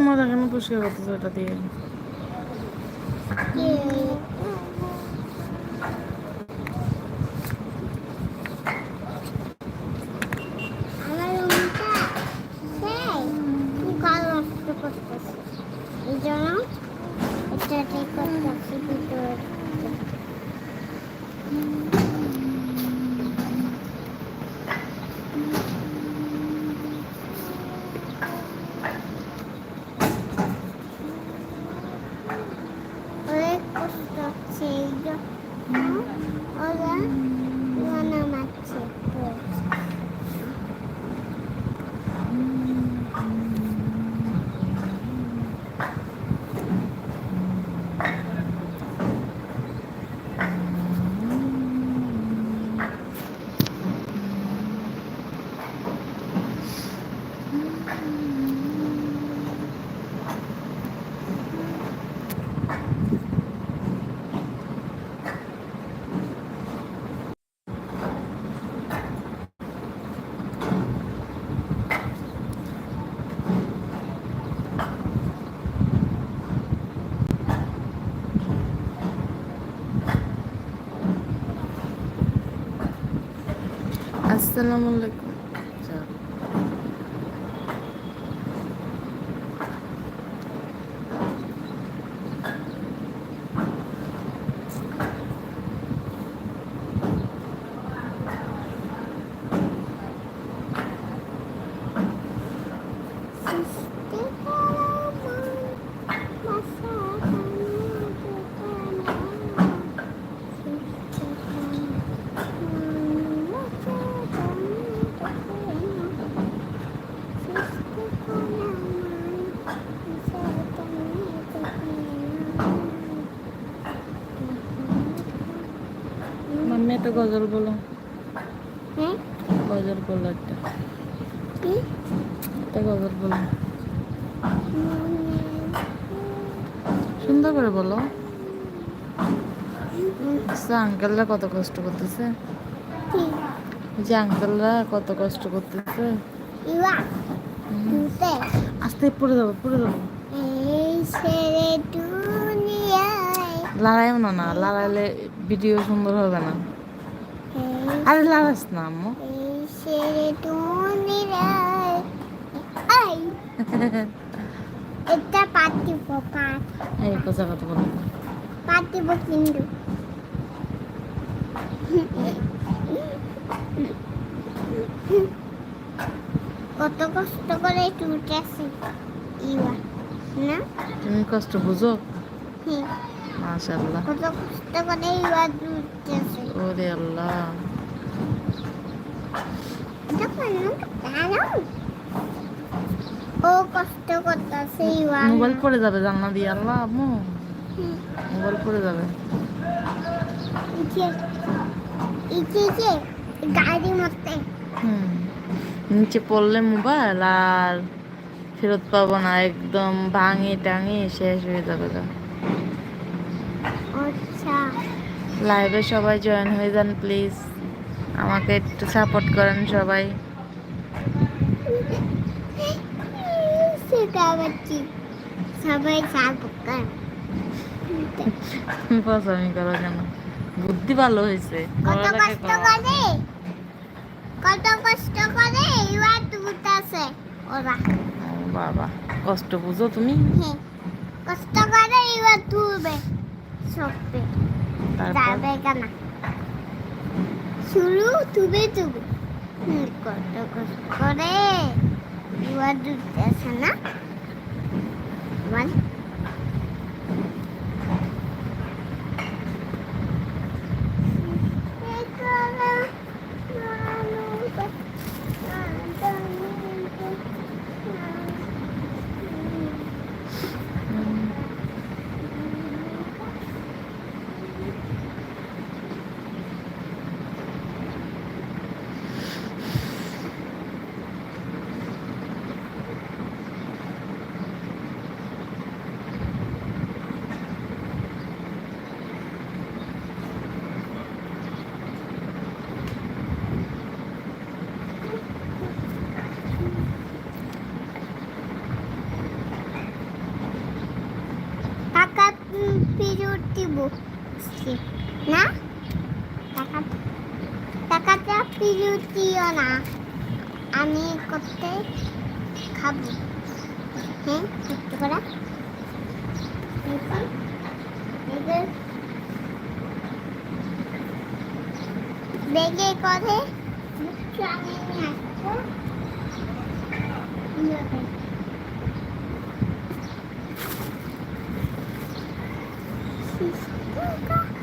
মজা কেন পরিষ্কার করতেছে ওটা দিয়ে 올해 꽃도 즐겨 올해 이하나 마치 আসসালামু আলাইকুম। একটা গজল বলো। গজল বলো একটা। একটা গজল বলো। সুন্দর করে বলো। আঙ্কেলরা কত কষ্ট করতেছে। যে আঙ্কেলরা কত কষ্ট করতেছে। আস্তে পড়ে যাব পড়ে যাব। লড়াইও না না লড়াইলে ভিডিও সুন্দর হবে না। ছেড়ে দুনিয়ায় আই এটা পাতিব পাত এই কোচা কথা বলো পাতিব কিন্তু কত কষ্ট করে টুটেছে ইয়া না তুমি কষ্ট বুঝো? হ্যাঁ মাশাল্লাহ কত কষ্ট করে টুটেছে ওরে আল্লাহ। ও কষ্ট করতেছে মোবাইল পড়ে যাবে জানলা দিয়ে, আল্লাহ আম্মু। মোবাইল পড়ে যাবে। গাড়ি হুম। নিচে পড়লে মোবাইল আর ফেরত পাবো না, একদম ভাঙি টাঙি শেষ হয়ে যাবে গা। লাইভে সবাই জয়েন হয়ে যান প্লিজ আমাকে একটু সাপোর্ট করেন সবাই। সবাই পছন্দ করো কেন? বুদ্ধি ভালো হয়েছে। কত কষ্ট করে? কত কষ্ট করে? টুটেছে ওরা। ও বাবা কষ্ট বুঝো তুমি? কষ্ট করে ইয়া তুলবে তারপর? যাবে কেন? শুরু তুবে হুম, কত কষ্ট করে। ইয়া আছে না বল হুম, দিব না? টাকা টাকাটা দিও না। আমি করতে খাব। হ্যাঁ একটু করে দেখি। বেগে করে আমি নিয়ে। হুম